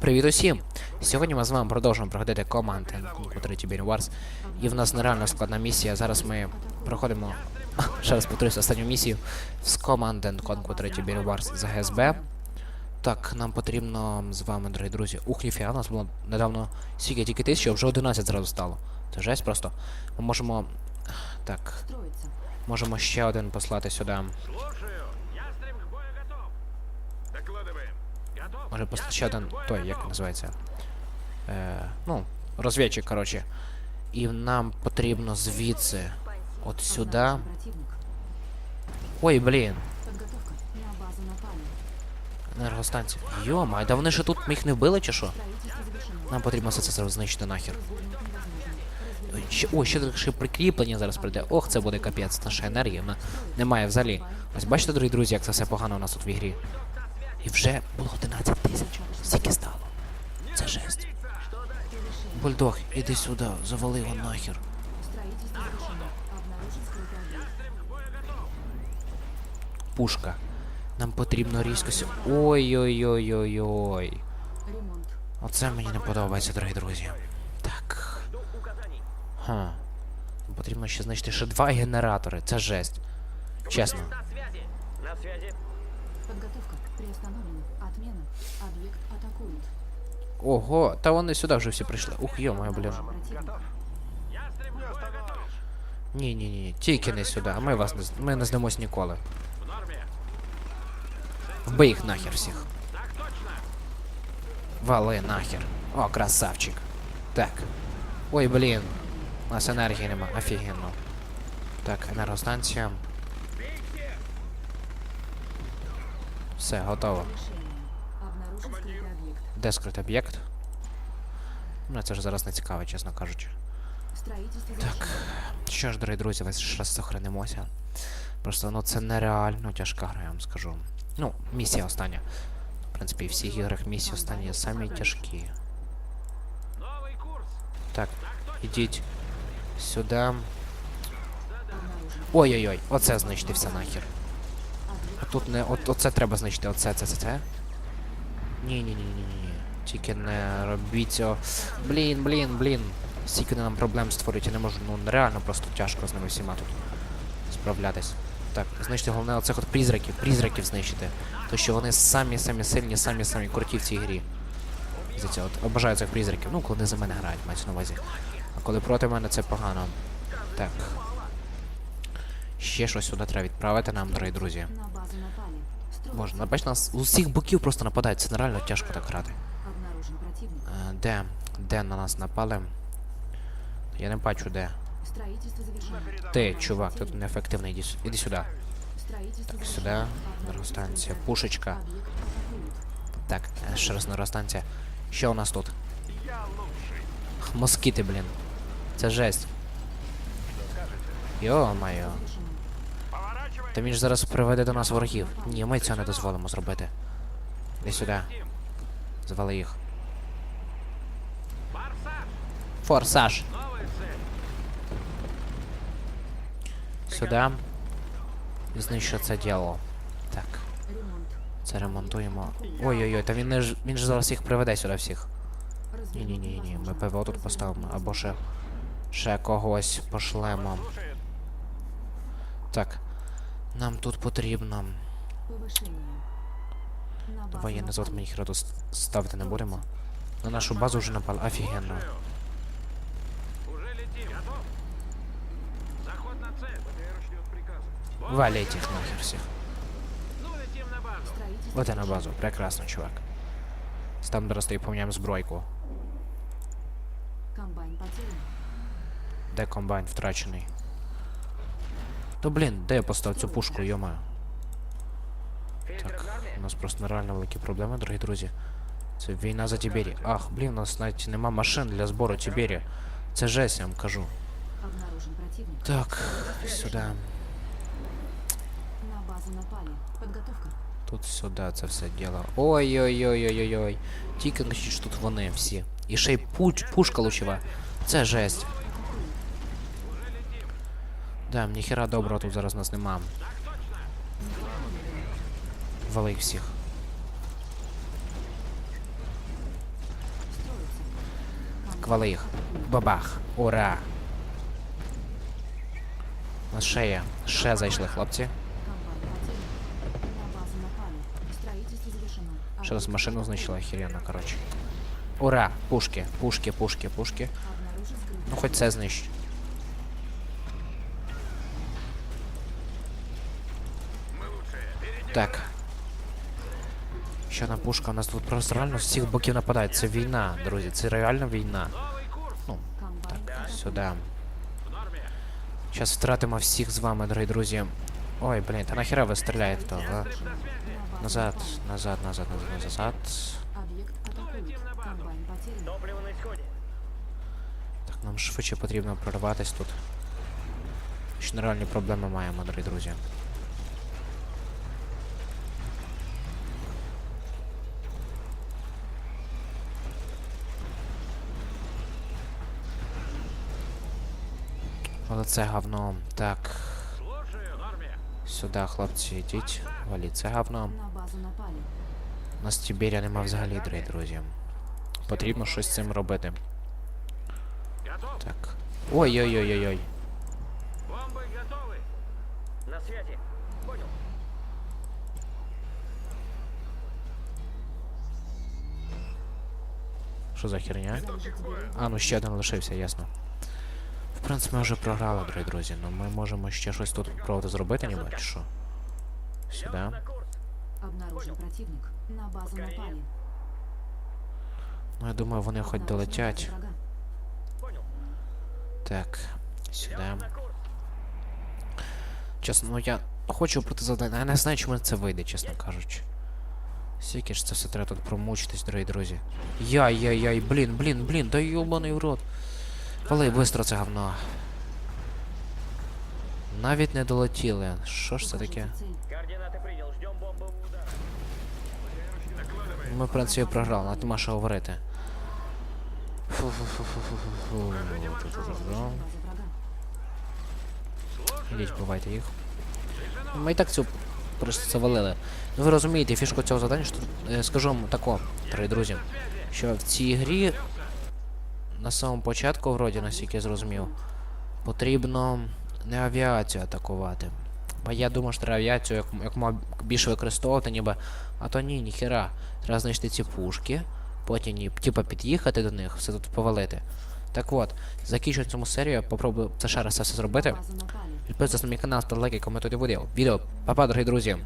Привіт усім! Сьогодні ми з вами продовжуємо проходити команди третій Bane Wars. І в нас нереально складна місія. Зараз ми проходимо, ще раз повторюсь, останню місію з команди Конку 3 Bane Wars з ГСБ. Так, нам потрібно з вами, дорогі друзі. Ух, ніфіга, у нас було недавно стільки тільки тисячі, а вже 11 зразу стало. Це жесть просто. Ми можемо. Так, можемо ще один послати сюди. Може просто ще той, як називається. Е, ну, розвідчик, коротше. І нам потрібно звідси. От сюди. Ой, блін. Енергостанція. Йома, да вони ж тут їх не вбили чи що? Нам потрібно все це зараз знищити нахер. Ще, о, ще ще прикріплення зараз прийде. Ох, це буде капець, наша енергія. Вона немає взагалі. Ось бачите, дорогі друзі, як це все погано у нас тут в ігрі. І вже було 11 тисяч. Стільки стало. Це жесть. Бульдог, іди сюди, завали його нахер. Строительство завершено. Обнаружен скрытый объект. Пушка. Нам потрібно різко сю. Ой-ой-ой-ой-ой. Ремонт. Оце мені не подобається, дорогі друзі. Так. Ха. Нам Потрібно ще знайти ще два генератори. Це жесть. Чесно. На связи. На связи. Подготовка. Приостановлена. Отмена. Атакуют. Ого, та вони сюди вже всі прийшли. Ух, йо-моє, блін. Ні, ні, ні, тільки не сюди. Ми вас не ми не здамось ніколи. Вбий їх нахер всіх. Вали нахер. О, красавчик. Так. Ой, блін. У нас енергії нема. Офігенно. Так, енергостанція. Все, готово. Де скритий об'єкт? Мене це ж зараз не цікаво, чесно кажучи. Строительство Так. завершено. Що ж, дорогі друзі, весь ще раз сохранимося. Просто ну це нереально тяжка гра, я вам скажу. Ну, місія остання. В принципі, і в всіх іграх місії останні самі тяжкі. Новый курс. Так, ідіть сюди. Обнаружен. Ой-ой-ой, оце знищити все нахер. А Объект тут не. От, оце треба знищити, оце, це, це, це. Ні, Тільки не робіть цього. Блін, блін, блін. Стільки вони нам проблем створюють, я не можу, ну нереально просто тяжко з ними всіма тут справлятись. Так, знищити головне оцих от призраків, призраків знищити. То що вони самі самі сильні, самі самі круті в цій грі. Здається, от обожаю цих призраків. Ну, коли вони за мене грають, мається на увазі. А коли проти мене це погано. Так. Ще щось сюди треба відправити нам, дорогі друзі. на базу Можна, бач, нас з усіх боків просто нападають, це нереально тяжко так грати. Обнаружен противник. Е, де? Де на нас напали? Я не бачу де. Строительство завершено. Ти, чувак, тут неефективний, іди, с- іди сюди. Строительство Так, завершено. сюди. Обнаружен Енергостанція, скрытый объект. пушечка. Объект атакуют. Так, е, ще раз енергостанція. Що у нас тут? Х, Москіти, блін. Це жесть. Йо-моє. Завершено. Поворачивай. Та він ж зараз приведе до нас ворогів. Ні, ми цього не дозволимо зробити. Іди сюди. Звали їх. Форсаж. Сюди. Знищу це діло. Так, це ремонтуємо. Ой-ой-ой, та він не ж він ж зараз їх приведе сюди всіх. Ні, ні, ми ПВО тут поставимо, або ще ще когось пошлемо. Так. Нам тут потрібно. Воєнний завод ми їх раду ставити не будемо. На нашу базу вже напали. Офігенно. приказа. Валіть їх нахер всіх. Ну, летим на базу. Строительство От і на завершено. базу. Прекрасно, чувак. Там зараз і поміняємо збройку. Комбайн потерян. Де комбайн втрачений? То блін, де я постав цю пушку, йома? Так, у нас просто нереально великі проблеми, дорогі друзі. Це війна за Тібері. Ах, блін, у нас навіть нема машин для збору Тібері. Це жесть, я вам кажу. Обнаружен противник. Так, сюди. На базу напали. Подготовка. Тут сюди це все діло. Ой-ой-ой-ой-ой-ой. Тільки ж тут вони всі. І ще й пуч, пушка лучева. Це жесть. Да, ніхера доброго тут зараз нас нема. Вали всіх. вали їх. Бабах. Ура! Ще є. Ще зайшли, хлопці. Ще раз Объект машину атакуют. знищили охеренно, коротше. Ура! Пушки, пушки, пушки, пушки. Обнаружен скрытый. Ну хоч це знищ. Мы лучше. Впереди. Так. Ще одна пушка, у нас тут просто реально з всіх боків нападають. Це війна, друзі, це реально війна. Новый курс. Комбайн атакует. Сюди. В норме. Зараз втратимо всіх з вами, дорогі друзі. Ой, блін, та нахера ви стріляєте то, а? Назад, назад, назад, назад, назад. Комбайн потерян. Топливо на исходе. Так, нам швидше потрібно прорватися тут. Ще нереальні проблеми маємо, дорогі друзі. Але це говно. Так. Сюди, хлопці, йдіть. Валіть це говно. У нас Тіберія нема взагалі, дорогі друзі. Потрібно щось з цим робити. Так. Ой-ой-ой-ой-ой. Бомбы готовы. На связи. Понял. Що за херня? А, ну ще один лишився, ясно. Принципі, ми вже програли, дорогі друзі. Ну ми можемо ще щось тут пробувати зробити, ніби чи що. Сюди. На. Обнаружен противник. На базу напали. Ну я думаю, вони хоч долетять. Так. Сюди. Чесно, ну я хочу бути завдання. Я не знаю, чому це вийде, чесно кажучи. Скільки ж це все треба тут промучитись, дорогі друзі. Яй-яй-яй, блін, блін, блін, да йобаний в рот. Вали, бистро це говно. Навіть не долетіли. Що ж це таке? Ми, в принципі, програли, а нема що говорити. Фу-фу-фу-фу-фу-фу. Ідіть, бувайте їх. Ми і так цю просто завалили. Ну ви розумієте фішку цього завдання, що скажу вам тако, дорогі друзі, що в цій грі на самому початку, вроді, наскільки я зрозумів, потрібно не авіацію атакувати. Бо я думав, що треба авіацію як, як мав більше використовувати, ніби. А то ні, ніхера. Треба знайти ці пушки, потім типа під'їхати до них, все тут повалити. Так от, закінчую цьому серію, попробую це ще раз це все зробити. Підписуйтесь на мій канал, ставте лайки, коментуйте відео. Відео. Па-па, дорогі друзі.